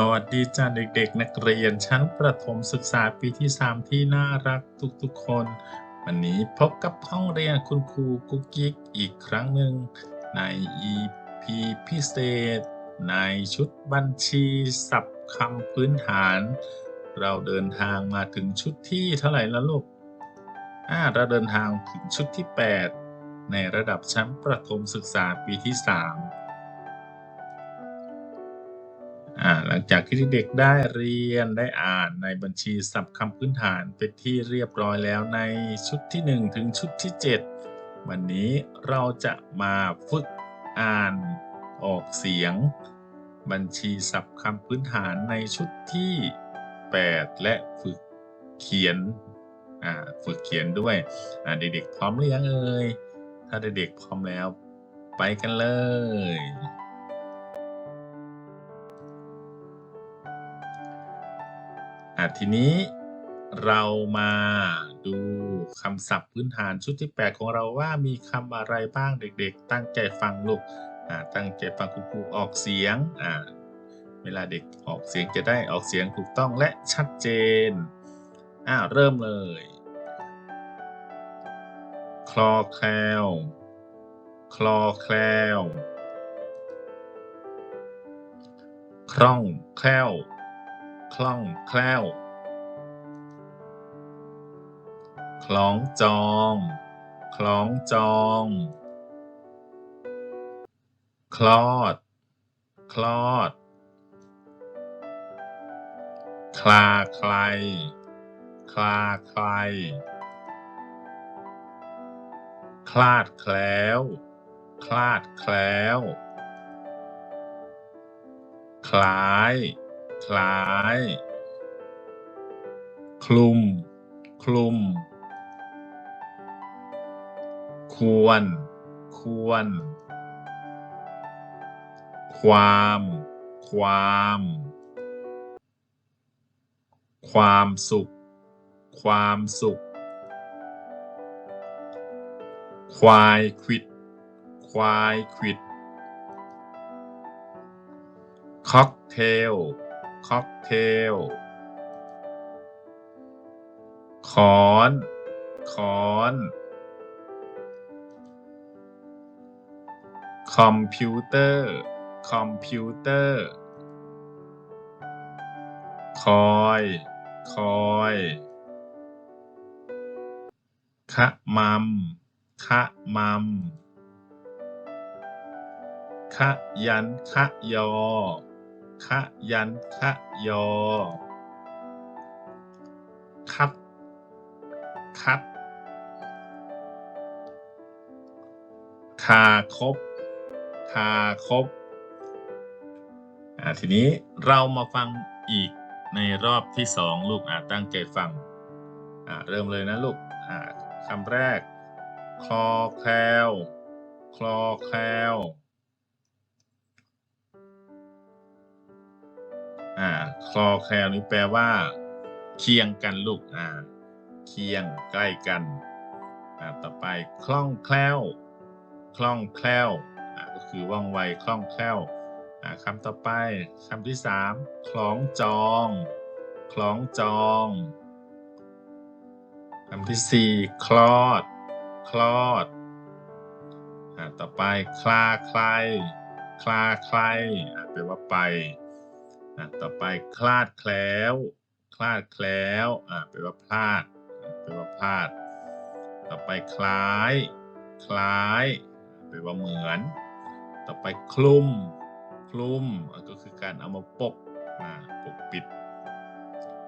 สวัสดีจ้าเด็กๆ นักเรียนชั้นประถมศึกษาปีที่ 3 ที่น่ารักทุกๆคน วันนี้พบกับห้องเรียนคุณครูกุ๊กกิ๊กอีกครั้งหนึ่งใน EP พิเศษ ในชุดบัญชีศัพท์คำพื้นฐาน เราเดินทางมาถึงชุดที่เท่าไหร่แล้วลูกอ่าเราเดินทางถึงชุดที่ 8 ในระดับชั้นประถมศึกษาปีที่ 3 หลังจากที่เด็กได้เรียนได้อ่านในบัญชีศัพท์คำพื้นฐานเป็นที่เรียบร้อยแล้วในชุดที่ 1 ถึงชุดที่ 7 วันนี้เราจะมาฝึกอ่านออกเสียง บัญชีศัพท์คำพื้นฐานในชุดที่ 8 และฝึกเขียนฝึกเขียนด้วยเด็กๆพร้อมหรือยังเอ่ยถ้าเด็กๆพร้อมแล้วไปกันเลย ทีนี้เรามาดูคำศัพท์พื้นฐานชุดที่ 8 ของเราว่ามีคำอะไรบ้างเด็กๆ ตั้งใจฟังลูกตั้งใจฟังคุณครูออกเสียง เวลาเด็กออกเสียงจะได้ออกเสียงถูกต้องและชัดเจนอ่าเริ่มเลย คลอแคลวคลอแคลวคล่องแคล่วคล่องแคล่ว คล้องจอง คล้องจอง คลอด คลอด คลาใคร คลาใคร คลาดแคล้ว คลาดแคล้ว คล้าย คล้ายคลุม คลุม ควร ควร ความ ความ ความสุข ความสุข ควายขวิด ควายขวิด ค็อกเทล ค็อกเทลคอนคอน คอมพิวเตอร์ คอมพิวเตอร์ คอย คอยคะมัมคะมัมคะยันคะยอคะยันคะยอ คัด คัดคาคบ คาคบทีนี้เรามาฟังอีกในรอบที่สองลูกอ่าตั้งใจฟังเริ่มเลยนะลูกคำแรก คลอแคลวคลอแคลวอ่าคลอแคลวนี้แปลว่า เคียงกันลูกอ่าเคียงใกล้กันอ่าต่อไปคล่องแคล่วคล่องแคล่ว ก็คือว่องไวคล่องแคล่วคำต่อไปคำที่สามคล้องจองคล้องจองคำที่สี่คลอด คลอดต่อไปคลาใครคลาใครแปลว่าไปต่อไปคลาดแคล้วคลาดแคล้วแปลว่าพลาดแปลว่าพลาด ต่อไปคล้าย คล้ายแปลว่าเหมือน ต่อไปคลุม คลุมอาก็คือการเอามาปกอ่าปกปิด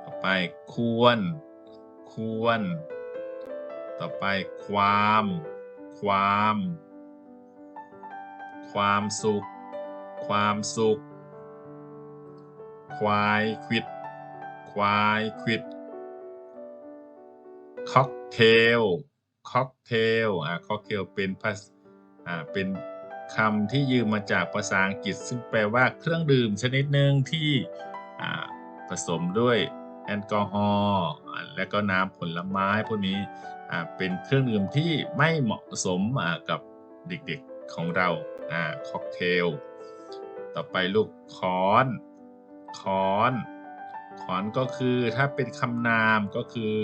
ต่อไปควร ควร ต่อไปความ ความ ความสุข ความสุข ควายควิด ควายควิด ค็อกเทล ค็อกเทล อ่าค็อกเทลเป็นภาษอ่าเป็น คำที่ยืมมาจากภาษาอังกฤษ ซึ่งแปลว่าเครื่องดื่มชนิดหนึ่งที่ผสมด้วยแอลกอฮอล์และก็น้ำผลไม้พวกนี้เป็นเครื่องดื่มที่ไม่เหมาะสมกับเด็กๆของเราอค็อกเทล ต่อไปลูกค้อนคค้อนค้อนก็คือถ้าเป็นคำนามก็คือ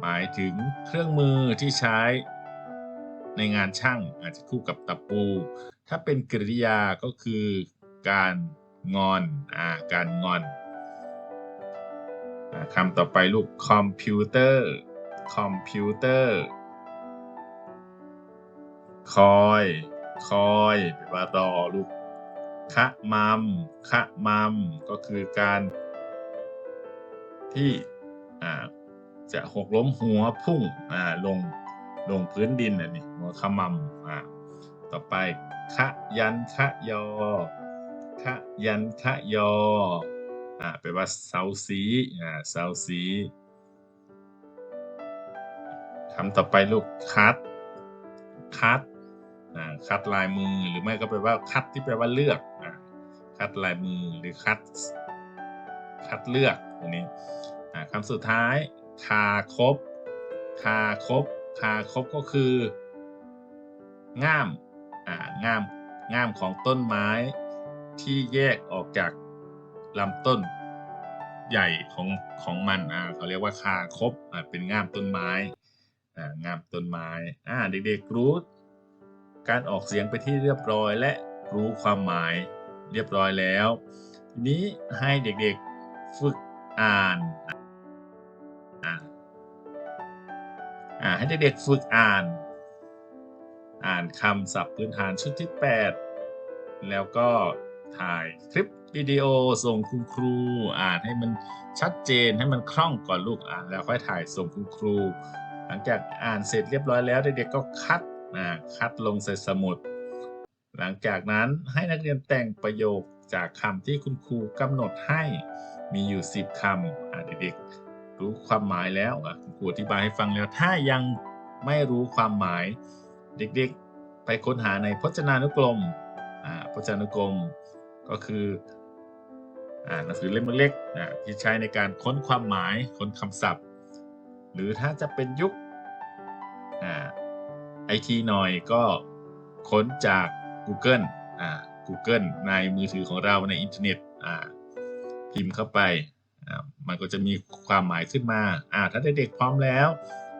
หมายถึงเครื่องมือที่ใช้ ในงานช่างอาจจะคู่กับตะปู ถ้าเป็นกริยาก็คือการงอนอ่าการงอนอคำต่อไปลูกคอมพิวเตอร์คอมพิวเตอร์คอยคอยแปลว่ารอลูกคะมัมคะมัมก็คือการที่อ่าจะหกล้มหัวพุ่งอ่าลงลงพื้นดินอะนี่ ขมัมอ่าต่อไปคะยันคะยอคะยันคะยออ่าแปลว่าเสาสีอ่าเสาสีคำต่อไปลูกคัดคัดอ่าคัดลายมือหรือไม่ก็แปลว่าคัดที่แปลว่าเลือกอ่าคัดลายมือหรือคัดคัดเลือกตรงนี้อ่าคำสุดท้ายคาคบคาคบคาคบก็คือ ง่ามอ่าง่ามง่ามของต้นไม้ที่แยกออกจากลำต้นใหญ่ของของมันอ่าเขาเรียกว่าคาคบอ่าเป็นง่ามต้นไม้อ่าง่ามต้นไม้อ่าเด็กๆรู้การออกเสียงไปที่เรียบร้อยและรู้ความหมายเรียบร้อยแล้ว ทีนี้ให้เด็กๆฝึกอ่านอ่าอ่าให้เด็กๆฝึกอ่าน อ่านคำศัพท์พื้นฐานชุดที่ 8 แล้วก็ถ่ายคลิปวิดีโอส่งคุณครู อ่านให้มันชัดเจนให้มันคล่องก่อนลูกอ่านแล้วค่อยถ่ายส่งคุณครู หลังจากอ่านเสร็จเรียบร้อยแล้วเด็กๆก็คัดอ่าคัดลงใส่สมุด หลังจากนั้นให้นักเรียนแต่งประโยคจากคำที่คุณครูกำหนดให้มีอยู่ 10คำอ่าเด็กๆรู้ความหมายแล้วคุณครูอธิบายให้ฟังแล้วถ้ายังไม่รู้ความหมาย เด็กๆ ไปค้นหาในพจนานุกรมพจนานุกรมก็คือหนังสือเล่มเล็กๆที่ใช้ในการค้นความหมายค้นคำศัพท์ หรือถ้าจะเป็นยุคไอทีหน่อยก็ค้นจาก Google อ่า Google ในมือถือของเราในอินเทอร์เน็ตอ่าพิมพ์เข้าไปอ่ามันก็จะมีความหมายขึ้นมาอ่าถ้าเด็กๆพร้อมแล้ว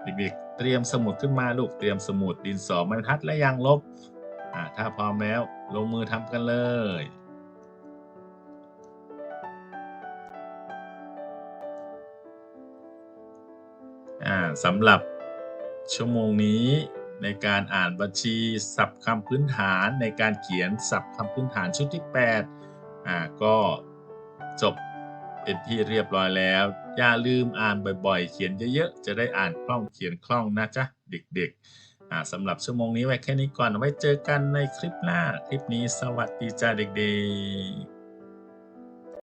เด็กๆ เตรียมสมุดขึ้นมาลูกเตรียมสมุดดินสอไม้บรรทัดและยางลบอ่าถ้าพร้อมแล้วลงมือทำกันเลยอ่าสำหรับชั่วโมงนี้ในการอ่านบัญชีศัพท์คำพื้นฐานในการเขียนศัพท์คำพื้นฐานชุดที่8อ่าก็จบเป็นที่เรียบร้อยแล้ว อย่าลืมอ่านบ่อยๆ เขียนเยอะๆ จะได้อ่านคล่องเขียนคล่องนะจ๊ะเด็กๆสำหรับชั่วโมงนี้ไว้แค่นี้ก่อนไว้เจอกันในคลิปหน้า คลิปนี้สวัสดีจ้าเด็กๆ